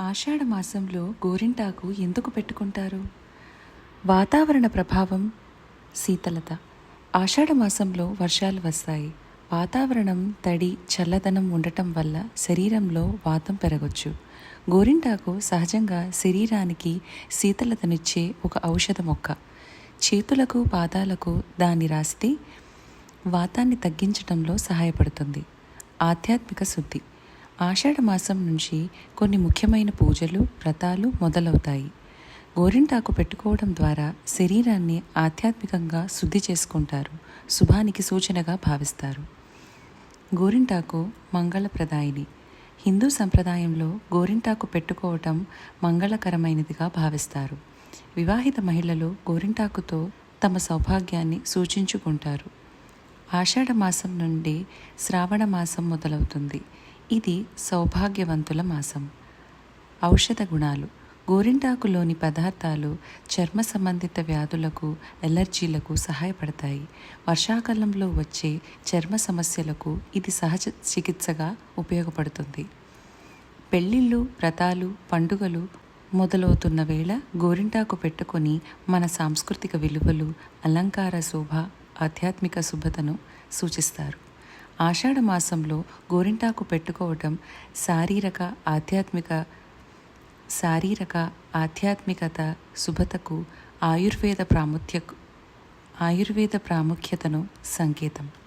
ఆషాఢ మాసంలో గోరింటాకు ఎందుకు పెట్టుకుంటారు? వాతావరణ ప్రభావం శీతలత. ఆషాఢ మాసంలో వర్షాలు వస్తాయి. వాతావరణం తడి చల్లదనం ఉండటం వల్ల శరీరంలో వాతం పెరగొచ్చు. గోరింటాకు సహజంగా శరీరానికి శీతలతనిచ్చే ఒక ఔషధ మొక్క. చేతులకు పాదాలకు దాన్ని రాస్తే వాతాన్ని తగ్గించడంలో సహాయపడుతుంది. ఆధ్యాత్మిక శుద్ధి. ఆషాఢ మాసం నుంచి కొన్ని ముఖ్యమైన పూజలు వ్రతాలు మొదలవుతాయి. గోరింటాకు పెట్టుకోవడం ద్వారా శరీరాన్ని ఆధ్యాత్మికంగా శుద్ధి చేసుకుంటారు శుభానికి సూచనగా భావిస్తారు. గోరింటాకు మంగళప్రదాయిని. హిందూ సంప్రదాయంలో గోరింటాకు పెట్టుకోవటం మంగళకరమైనదిగా భావిస్తారు. వివాహిత మహిళలు గోరింటాకుతో తమ సౌభాగ్యాన్ని సూచించుకుంటారు. ఆషాఢ మాసం నుండి శ్రావణ మాసం మొదలవుతుంది. ఇది సౌభాగ్యవంతుల మాసం. ఔషధ గుణాలు. గోరింటాకులోని పదార్థాలు చర్మ సంబంధిత వ్యాధులకు ఎలర్జీలకు సహాయపడతాయి. వర్షాకాలంలో వచ్చే చర్మ సమస్యలకు ఇది సహజ చికిత్సగా ఉపయోగపడుతుంది. పెళ్ళిళ్ళు వ్రతాలు పండుగలు మొదలవుతున్న వేళ గోరింటాకు పెట్టుకొని మన సాంస్కృతిక విలువలు అలంకార శోభ ఆధ్యాత్మిక శుభతను సూచిస్తారు. ఆషాఢ మాసంలో గోరింటాకు పెట్టుకోవటం శారీరక ఆధ్యాత్మిక శారీరక ఆధ్యాత్మికత శుభతకు ఆయుర్వేద ప్రాముఖ్య ఆయుర్వేద ప్రాముఖ్యతను సంకేతం.